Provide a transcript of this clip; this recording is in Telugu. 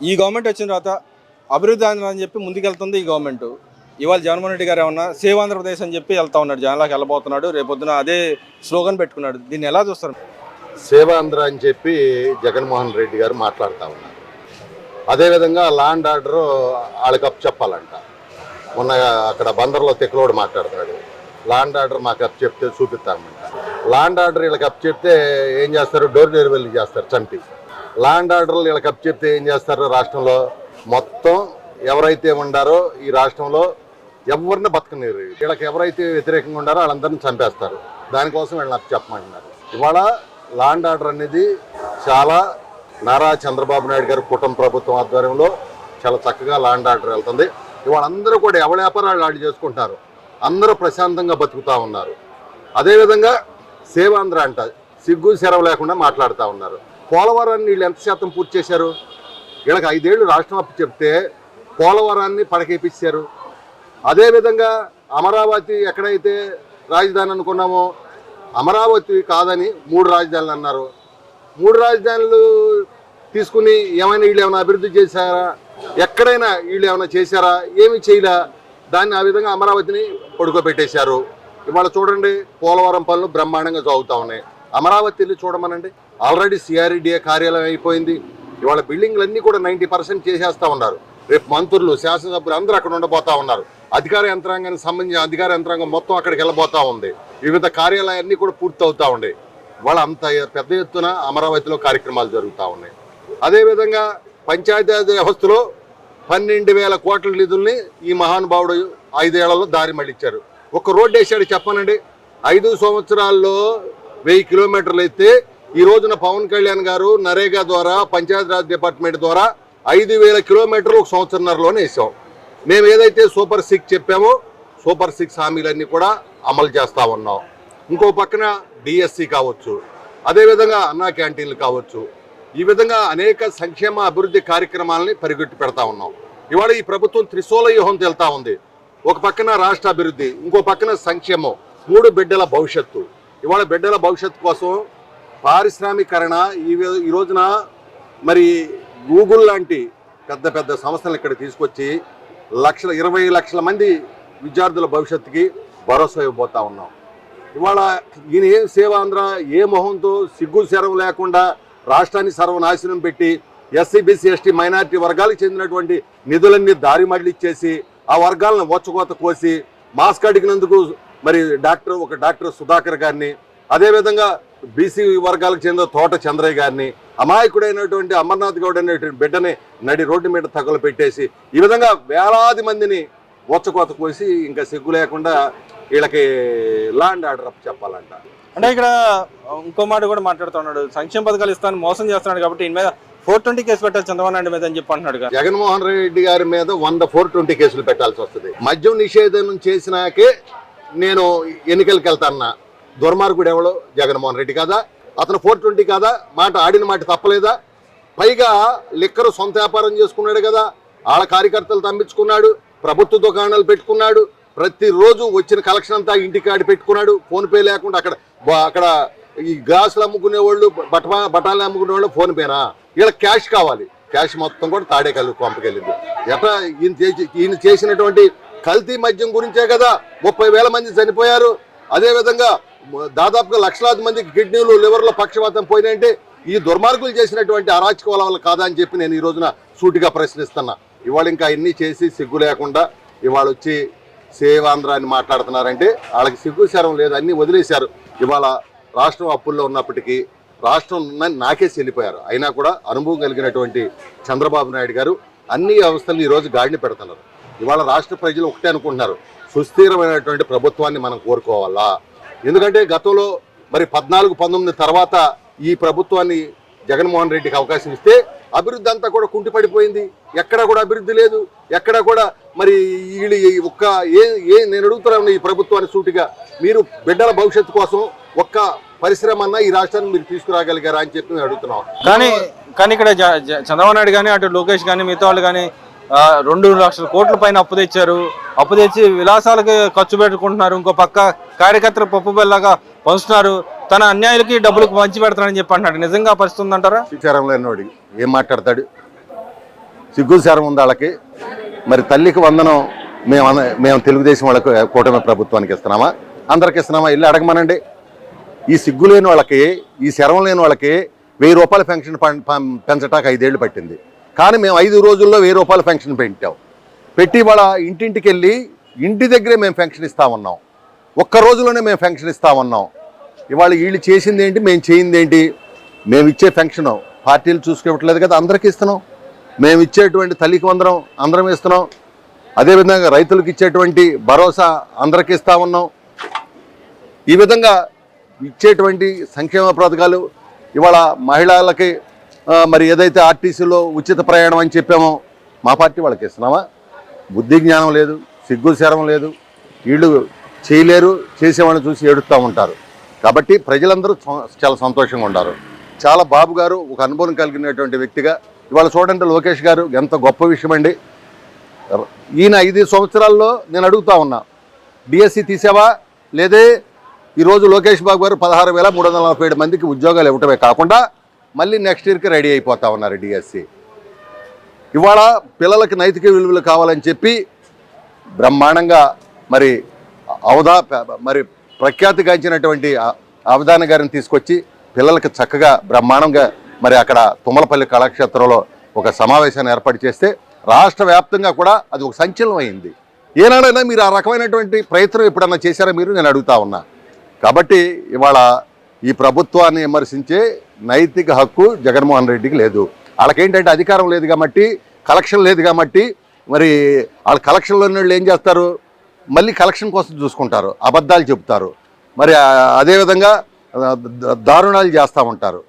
ఈ గవర్నమెంట్ వచ్చిన తర్వాత అభివృద్ధి అని చెప్పి ముందుకెళ్తుంది ఈ గవర్నమెంట్ ఇవాళ జగన్మోహన్ రెడ్డి గారు ఏమన్నా సేవ్ ఆంధ్రప్రదేశ్ అని చెప్పి వెళ్తా ఉన్నాడు జనాలకు వెళ్ళబోతున్నాడు రేపొద్దున అదే స్లోగన్ పెట్టుకున్నాడు. దీన్ని ఎలా చూస్తారు? సేవాంధ్ర అని చెప్పి జగన్మోహన్ రెడ్డి గారు మాట్లాడుతూ ఉన్నారు. అదేవిధంగా లాండ్ ఆర్డర్ వాళ్ళకి అప్ చెప్పాలంట. మొన్న అక్కడ బందర్లో తెక్కలోడు మాట్లాడతాడు ల్యాండ్ ఆర్డర్ మాకు అప్ చెప్తే చూపిస్తామంట. ల్యాండ్ ఆర్డర్ వీళ్ళకి అప్ చెప్తే ఏం చేస్తారు? డోర్ డెలివరీ చేస్తారు చంపి. ల్యాండ్ ఆర్డర్లు వీళ్ళకి కప్ చెప్తే ఏం చేస్తారు రాష్ట్రంలో? మొత్తం ఎవరైతే ఉండారో ఈ రాష్ట్రంలో ఎవరిని బతకనిరు వీళ్ళకి ఎవరైతే వ్యతిరేకంగా ఉండారో వాళ్ళందరినీ చంపేస్తారు. దానికోసం వీళ్ళని అప్ చెప్పమంటున్నారు. ఇవాళ ల్యాండ్ ఆర్డర్ అనేది చాలా నారా చంద్రబాబు నాయుడు గారి కుటుంబ ప్రభుత్వం ఆధ్వర్యంలో చాలా చక్కగా ల్యాండ్ ఆర్డర్ వెళ్తుంది. ఇవాళ అందరూ కూడా ఎవరి వ్యాపారాలు వాళ్ళు చేసుకుంటారు అందరూ ప్రశాంతంగా బతుకుతా ఉన్నారు. అదేవిధంగా సేవాంధ్ర అంట సిగ్గు సెరవ లేకుండా మాట్లాడుతూ ఉన్నారు. పోలవరాన్ని వీళ్ళు ఎంత శాతం పూర్తి చేశారు? వీళ్ళకి ఐదేళ్ళు రాష్ట్రం అప్పు చెప్తే పోలవరాన్ని పడకేపించారు అదేవిధంగా అమరావతి ఎక్కడైతే రాజధాని అనుకున్నామో అమరావతి కాదని మూడు రాజధానులు అన్నారు. మూడు రాజధానులు తీసుకుని ఏమైనా వీళ్ళు ఏమైనా అభివృద్ధి చేశారా? ఎక్కడైనా వీళ్ళు ఏమైనా చేశారా? ఏమి చేయలే. దాన్ని ఆ విధంగా అమరావతిని పడుకోబెట్టేశారు. ఇవాళ చూడండి పోలవరం పనులు బ్రహ్మాండంగా సాగుతా ఉన్నాయి. అమరావతి వెళ్ళి చూడమనండి. ఆల్రెడీ సిఆర్డిఏ కార్యాలయం అయిపోయింది. ఇవాళ బిల్డింగ్లు అన్నీ కూడా నైంటీ పర్సెంట్ చేసేస్తూ ఉన్నారు. రేపు మంత్రులు శాసనసభ్యులు అందరూ అక్కడ ఉండబోతా ఉన్నారు. అధికార యంత్రాంగానికి సంబంధించిన అధికార యంత్రాంగం మొత్తం అక్కడికి వెళ్ళబోతా ఉంది. వివిధ కార్యాలయాన్ని కూడా పూర్తి అవుతా ఉండే వాళ్ళ అంత పెద్ద ఎత్తున అమరావతిలో కార్యక్రమాలు జరుగుతూ ఉన్నాయి. అదేవిధంగా పంచాయతీ వ్యవస్థలో పన్నెండు వేల కోట్ల నిధుల్ని ఈ మహానుభావుడు ఐదేళ్ళలో దారి మళ్ళించారు ఒక రోడ్డు వేసాడు చెప్పనండి. ఐదు సంవత్సరాల్లో వెయ్యి కిలోమీటర్లు అయితే ఈ రోజున పవన్ కళ్యాణ్ గారు నరేగా ద్వారా పంచాయతీరాజ్ డిపార్ట్మెంట్ ద్వారా ఐదు వేల కిలోమీటర్లు ఒక సంవత్సరంన్నరలోనే వేసాం. మేము ఏదైతే సూపర్ సిక్స్ చెప్పామో సూపర్ సిక్స్ హామీలన్నీ కూడా అమలు చేస్తూ ఉన్నాం. ఇంకో పక్కన డిఎస్సి కావచ్చు అదేవిధంగా అన్నా క్యాంటీన్లు కావచ్చు. ఈ విధంగా అనేక సంక్షేమ అభివృద్ధి కార్యక్రమాలని పరిగెట్టి పెడతా ఉన్నాం. ఇవాళ ఈ ప్రభుత్వం త్రిశూల వ్యూహం తెలుతా ఉంది. ఒక పక్కన రాష్ట్ర అభివృద్ధి ఇంకో పక్కన సంక్షేమం మూడు బిడ్డల భవిష్యత్తు. ఇవాళ బిడ్డల భవిష్యత్తు కోసం పారిశ్రామికరణ ఈ ఈ రోజున మరి గూగుల్ లాంటి పెద్ద పెద్ద సంస్థలు ఇక్కడ తీసుకొచ్చి లక్షల ఇరవై లక్షల మంది విద్యార్థుల భవిష్యత్తుకి భరోసా ఇవ్వబోతా ఉన్నాం. ఇవాళ ఈయన ఏం సేవాంధ్ర ఏ మొహంతో సిగ్గు శరం లేకుండా రాష్ట్రాన్ని సర్వనాశనం పెట్టి ఎస్సీ బీసీ ఎస్టీ మైనారిటీ వర్గాలకు చెందినటువంటి నిధులన్నీ దారి మళ్ళిచ్చేసి ఆ వర్గాలను ఒచ్చకోత కోసి మాస్క్ అడిగినందుకు మరి డాక్టర్ ఒక డాక్టర్ సుధాకర్ గారిని అదేవిధంగా బీసీ వర్గాలకు చెందిన తోట చంద్రయ్య గారిని అమాయకుడైనటువంటి అమర్నాథ్ గౌడ్ అనేటువంటి బిడ్డని నడి రోడ్డు మీద తగలు పెట్టేసి ఈ విధంగా వేలాది మందిని వచ్చకోత కోసి ఇంకా సిగ్గు లేకుండా వీళ్ళకి ల్యాండ్ ఆర్డర్ చెప్పాలంట. అంటే ఇక్కడ ఇంకో మాట కూడా మాట్లాడుతున్నాడు సంక్షేమ పథకాలు ఇస్తాను మోసం చేస్తున్నాడు కాబట్టి ఈయన మీద ఫోర్ ట్వంటీ కేసు పెట్టాలి చంద్రబాబు నాయుడు మీద అని చెప్పి అంటున్నాడు. జగన్మోహన్ రెడ్డి గారి మీద వంద ఫోర్ ట్వంటీ కేసులు పెట్టాల్సి వస్తుంది. మద్యం నిషేధం చేసినాకే నేను ఎన్నికలకు వెళ్తాన్నా దుర్మార్గుడు ఎవడో? జగన్మోహన్ రెడ్డి కాదా? అతను ఫోర్ ట్వంటీ కాదా? మాట ఆడిన మాట తప్పలేదా? పైగా లిక్కరు సొంత వ్యాపారం చేసుకున్నాడు కదా. వాళ్ళ కార్యకర్తలు తమ్మించుకున్నాడు ప్రభుత్వ దుకాణాలు పెట్టుకున్నాడు. ప్రతిరోజు వచ్చిన కలెక్షన్ అంతా ఇంటికి ఆడి పెట్టుకున్నాడు. ఫోన్పే లేకుండా అక్కడ అక్కడ ఈ గ్లాసులు అమ్ముకునే వాళ్ళు బట్ట బఠాలు అమ్ముకునే వాళ్ళు ఫోన్పేనా వీళ్ళ క్యాష్ కావాలి. క్యాష్ మొత్తం కూడా తాడే తాడేకల్లు పంపకెళ్ళింది. ఎట్లా ఈయన చేసి ఈయన చేసినటువంటి కల్తీ మద్యం గురించే కదా ముప్పై వేల మంది చనిపోయారు. అదేవిధంగా దాదాపుగా లక్షలాది మందికి కిడ్నీలు లివర్లో పక్షపాతం పోయినాయంటే ఈ దుర్మార్గులు చేసినటువంటి అరాచకాల వల్ల కాదా అని చెప్పి నేను ఈ రోజున సూటిగా ప్రశ్నిస్తున్నా. ఇవాళ ఇంకా అన్ని చేసి సిగ్గు లేకుండా ఇవాళ వచ్చి సేవాంధ్ర అని మాట్లాడుతున్నారంటే వాళ్ళకి సిగ్గు శరం లేదు అన్ని వదిలేశారు. ఇవాళ రాష్ట్రం అప్పుల్లో ఉన్నప్పటికీ రాష్ట్రం నాకేసి వెళ్ళిపోయారు అయినా కూడా అనుభవం కలిగినటువంటి చంద్రబాబు నాయుడు గారు అన్ని వ్యవస్థలను ఈరోజు గాడిని పెడుతున్నారు. ఇవాళ రాష్ట్ర ప్రజలు ఒకటే అనుకుంటున్నారు. సుస్థిరమైనటువంటి ప్రభుత్వాన్ని మనం కోరుకోవాలా? ఎందుకంటే గతంలో మరి పద్నాలుగు పంతొమ్మిది తర్వాత ఈ ప్రభుత్వాన్ని జగన్మోహన్ రెడ్డికి అవకాశం ఇస్తే అభివృద్ధి అంతా కూడా కుంటిపడిపోయింది ఎక్కడ కూడా అభివృద్ధి లేదు. ఎక్కడ కూడా మరి వీళ్ళు ఒక్క ఏ ఏ నేను అడుగుతున్నాను ఈ ప్రభుత్వాన్ని సూటిగా మీరు బిడ్డల భవిష్యత్తు కోసం ఒక్క పరిశ్రమ అన్నా ఈ రాష్ట్రాన్ని మీరు తీసుకురాగలిగారా అని చెప్పి అడుగుతున్నాం కానీ కానీ ఇక్కడ చంద్రబాబు నాయుడు కానీ అటు లోకేష్ కానీ మిగతా వాళ్ళు కానీ రెండు లక్షల కోట్ల పైన అప్పు తెచ్చారు. అప్పు తెచ్చి విలాసాలకు ఖర్చు పెట్టుకుంటున్నారు. ఇంకో పక్క కార్యకర్తలు పప్పు బెల్లగా పంచుతున్నారు. తన అన్యాయులకి డబ్బులకు పంచి పెడతానని చెప్పి అంటున్నాడు. నిజంగా పరిస్థితి ఉందంటారా? శ్రీచారం లేనివాడు ఏం మాట్లాడతాడు? సిగ్గుసారం శరం ఉంది వాళ్ళకి. మరి తల్లికి వందనం మేము అన- మేము తెలుగుదేశం వాళ్ళకు కూటమి ప్రభుత్వానికి ఇస్తున్నామా? అందరికి ఇస్తున్నామా? ఇల్లు అడగమనండి. ఈ సిగ్గు లేని వాళ్ళకి ఈ శరం లేని వాళ్ళకి వెయ్యి రూపాయల పెన్షన్ పం- పెంచడానికి ఐదేళ్ళు పట్టింది. కానీ మేము ఐదు రోజుల్లో వెయ్యి రూపాయల పెన్షన్ పెట్టాం. పెట్టి వాళ్ళ ఇంటింటికి వెళ్ళి ఇంటి దగ్గరే మేము పెన్షన్ ఇస్తా ఉన్నాం. ఒక్క రోజులోనే మేము పెన్షన్ ఇస్తామన్నాం. ఇవాళ వీళ్ళు చేసింది ఏంటి మేము చేయింది ఏంటి? మేము ఇచ్చే పెన్షన్ పార్టీలు చూసుకోవట్లేదు కదా అందరికీ ఇస్తున్నాం. మేము ఇచ్చేటువంటి తల్లికి వందరం అందరం ఇస్తున్నాం. అదేవిధంగా రైతులకు ఇచ్చేటువంటి భరోసా అందరికీ ఇస్తా ఉన్నాం ఈ విధంగా ఇచ్చేటువంటి సంక్షేమ పథకాలు ఇవాళ మహిళలకి మరి ఏదైతే ఆర్టీసీలో ఉచిత ప్రయాణం అని చెప్పామో మా పార్టీ వాళ్ళకి ఇస్తున్నామా? బుద్ధి జ్ఞానం లేదు సిగ్గు శరం లేదు. వీళ్ళు చేయలేరు చేసేవాళ్ళని చూసి ఏడుస్తూ ఉంటారు. కాబట్టి ప్రజలందరూ చాలా సంతోషంగా ఉన్నారు చాలా బాబు గారు ఒక అనుభవం కలిగినటువంటి వ్యక్తిగా ఇవాళ చూడండి లోకేష్ గారు ఎంత గొప్ప విషయం అండి. ఈయన ఐదు సంవత్సరాల్లో నేను అడుగుతా ఉన్నా డిఎస్సి తీసావా? లేదే ఈరోజు లోకేష్ బాబు గారు పదహారు వేల మూడు వందల నలభై ఏడు మందికి ఉద్యోగాలు ఇవ్వటమే కాకుండా మళ్ళీ నెక్స్ట్ ఇయర్కి రెడీ అయిపోతా ఉన్నారు డిఎస్సి ఇవాళ పిల్లలకి నైతిక విలువలు కావాలని చెప్పి బ్రహ్మాండంగా మరి అవధా మరి ప్రఖ్యాతిగాంచినటువంటి అవధాన గారిని తీసుకొచ్చి పిల్లలకు చక్కగా బ్రహ్మాండంగా మరి అక్కడ తుమ్మలపల్లి కళాక్షేత్రంలో ఒక సమావేశాన్ని ఏర్పాటు చేస్తే రాష్ట్ర వ్యాప్తంగా కూడా అది ఒక సంచలనం అయింది. ఏనాడైనా మీరు ఆ రకమైనటువంటి ప్రయత్నం ఎప్పుడన్నా చేశారా మీరు? నేను అడుగుతా ఉన్నా. కాబట్టి ఇవాళ ఈ ప్రభుత్వాన్ని విమర్శించే నైతిక హక్కు జగన్మోహన్ రెడ్డికి లేదు. వాళ్ళకేంటంటే అధికారం లేదు కాబట్టి కలెక్షన్ లేదు కాబట్టి మరి వాళ్ళ కలెక్షన్లో ఉన్న వాళ్ళు ఏం చేస్తారు? మళ్ళీ కలెక్షన్ కోసం చూసుకుంటారు. అబద్ధాలు చెబుతారు. మరి అదేవిధంగా దారుణాలు చేస్తూ ఉంటారు.